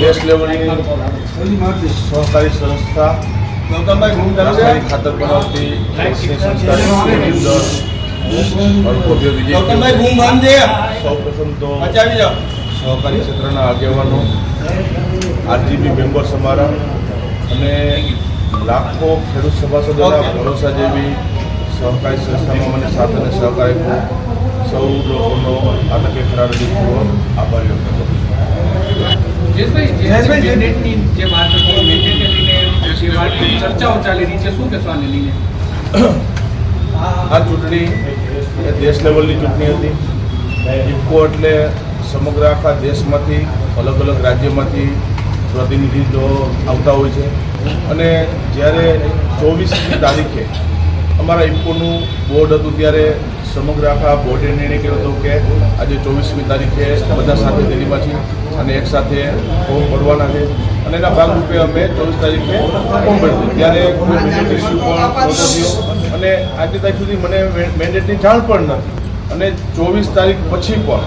દેશ લેવલની સહકારી સંસ્થા ખાતર બનાવતી દેશની સંસ્થાની અંદર ભવ્ય વિજય સૌ પ્રથમ તો સહકારી ક્ષેત્રના આગેવાનો આરજીબી મેમ્બર અમારા અને લાખો ખેડૂત સભાસદોના ભરોસા જેવી સહકારી સંસ્થામાં મને સાથ અને સહકાર સૌ લોકોનો આ ખરાબ આભાર વ્યક્ત કરું છું. આ ચૂંટણી એ દેશ લેવલની ચૂંટણી હતી. ઇફકો એટલે સમગ્ર આખા દેશમાંથી અલગ અલગ રાજ્યમાંથી પ્રતિનિધિઓ આવતા હોય છે. અને જ્યારે ચોવીસમી તારીખે અમારા ઇફકોનું બોર્ડ હતું ત્યારે સમગ્ર આખા બોર્ડે નિર્ણય કર્યો હતો કે આજે ચોવીસમી તારીખે બધા સાથે દિલ્હીમાં છીએ અને એક સાથે ફોર્મ ભરવાના છે. અને એના ભાગરૂપે અમે ચોવીસ તારીખે ફોર્મ ભર્યું ત્યારે પણ અને આજની તારીખ સુધી મને મેન્ડેટની જાણ પણ નથી. અને ચોવીસ તારીખ પછી પણ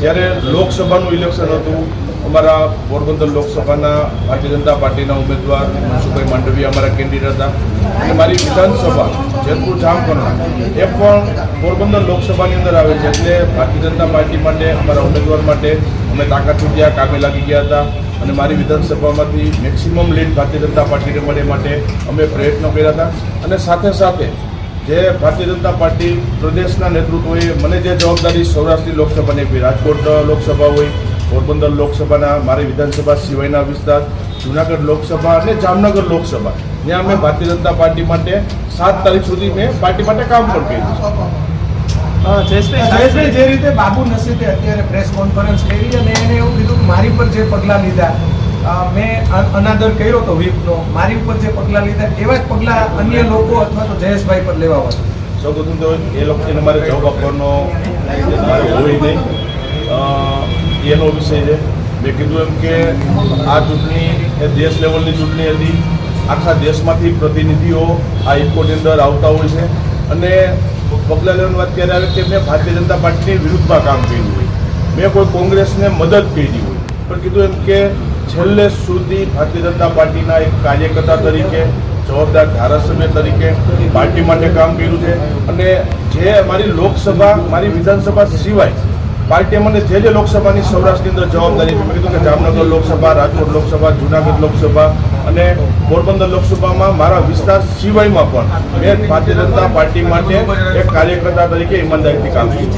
જ્યારે લોકસભાનું ઇલેક્શન હતું અમારા પોરબંદર લોકસભાના ભારતીય જનતા પાર્ટીના ઉમેદવાર મનસુખભાઈ માંડવીયા અમારા કેન્ડિડેટ હતા. અને મારી વિધાનસભા જેતપુર જામકરણા એ પણ પોરબંદર લોકસભાની અંદર આવે છે. એટલે ભારતીય જનતા પાર્ટી માટે, અમારા ઉમેદવાર માટે અમે તાકાત ચૂંટ્યા કામે લાગી ગયા હતા. અને મારી વિધાનસભામાંથી મેક્સિમમ લીડ ભારતીય જનતા પાર્ટીને મળે માટે અમે પ્રયત્નો કર્યા હતા. અને સાથે સાથે જે ભારતીય જનતા પાર્ટી પ્રદેશના નેતૃત્વએ મને જે જવાબદારી સૌરાષ્ટ્રની લોકસભાની આપી, રાજકોટ લોકસભા હોય, પોરબંદર લોકસભાના, મારી વિધાનસભા સિવાયના વિસ્તાર, જુનાગઢ લોકસભા અને જામનગર લોકસભા, ત્યાં અમે ભારતીય જનતા પાર્ટી માટે સાત તારીખ સુધી મેં પાર્ટી માટે કામ પણ કર્યું જયેશભાઈ જે રીતે બાબુ નસીબે અત્યારે પ્રેસ કોન્ફરન્સ કરી અને એને એવું કીધું કે મારી પર જે પગલાં લીધા મેં અનાદર કર્યો હતો વ્હીપનો. મારી ઉપર જે પગલાં લીધા, એવા જ પગલાં અન્ય લોકો અથવા તો જયેશભાઈ પર લેવા હોય. સૌ પ્રથમ તો એ લોકોને મારે જવાબ આપવાનો હોય નહીં. એનો વિષય છે. મેં કીધું એમ કે આ ચૂંટણી એ દેશ લેવલની ચૂંટણી હતી. આખા દેશમાંથી પ્રતિનિધિઓ આ ઇફકોની અંદર આવતા હોય છે. અને પગલાં લેવાની વાત ત્યારે આવે? કે મેં ભારતીય જનતા પાર્ટીની વિરુદ્ધમાં કામ કર્યું હોય. મેં કોઈ કોંગ્રેસને મદદ કરી હોય. પણ કીધું એમ કે છેલ્લે સુધી ભારતીય જનતા પાર્ટીના એક કાર્યકર્તા તરીકે, જવાબદાર ધારાસભ્ય તરીકે પાર્ટી માટે કામ કર્યું છે. અને જે મારી લોકસભા, મારી વિધાનસભા સિવાય પાર્ટીએ મને જે જે લોકસભાની સૌરાષ્ટ્રની અંદર જવાબદારી મેં કીધું કે જામનગર લોકસભા રાજકોટ લોકસભા જુનાગઢ લોકસભા અને પોરબંદર લોકસભામાં મારા વિસ્તાર સિવાયમાં પણ મેં ભારતીય જનતા પાર્ટી માટે એક કાર્યકર્તા તરીકે ઈમાનદારીથી કામ કર્યું.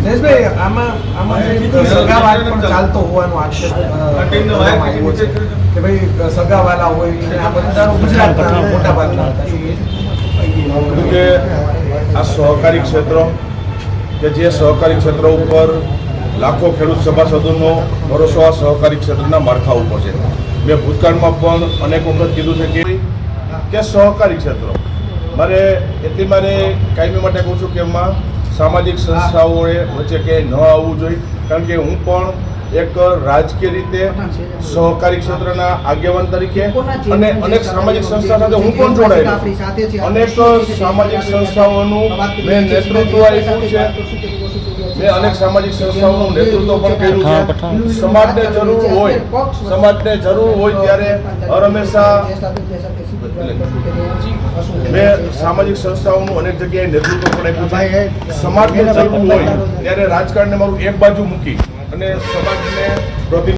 જયેશભાઈ આમાં આમાં જે સગાવાદ પણ ચાલતો હોવાનો આક્ષેપ અ, કરવામાં આવ્યો છે કે ભાઈ સગાવાલા હોય ગુજરાતના મોટા ભાગના કે આ સહકારી ક્ષેત્ર કે જે સહકારી ક્ષેત્ર ઉપર લાખો ખેડૂત સભાસદોનો ભરોસો આ સહકારી ક્ષેત્રના માળખા ઉપર છે. મેં ભૂતકાળમાં પણ અનેક વખત કીધું છે કે કે સહકારી ક્ષેત્ર. મારે એટલી મારે કાયમી માટે કહું છું કે એમાં સામાજિક સંસ્થાઓએ વચ્ચે ક્યાંય ન આવવું જોઈએ. કારણ કે હું પણ એક રાજકીય રીતે સહકારી ક્ષેત્રના આગેવાન તરીકે અને અનેક સામાજિક સંસ્થા સાથે હું પણ જોડાયેલો અનેક સામાજિક સંસ્થાઓનું મેં નેતૃત્વ આપ્યું છે. મેં અનેક સામાજિક સંસ્થાઓનું નેતૃત્વ પણ કર્યું છે. સમાજને જરૂર હોય સમાજને જરૂર હોય ત્યારે હંમેશા મેં સામાજિક સંસ્થાઓનું અનેક જગ્યાએ નેતૃત્વ પણ આપ્યું છે. સમાજને જરૂર હોય ત્યારે રાજકારણને મારું એક બાજુ મૂકી અને સમાજને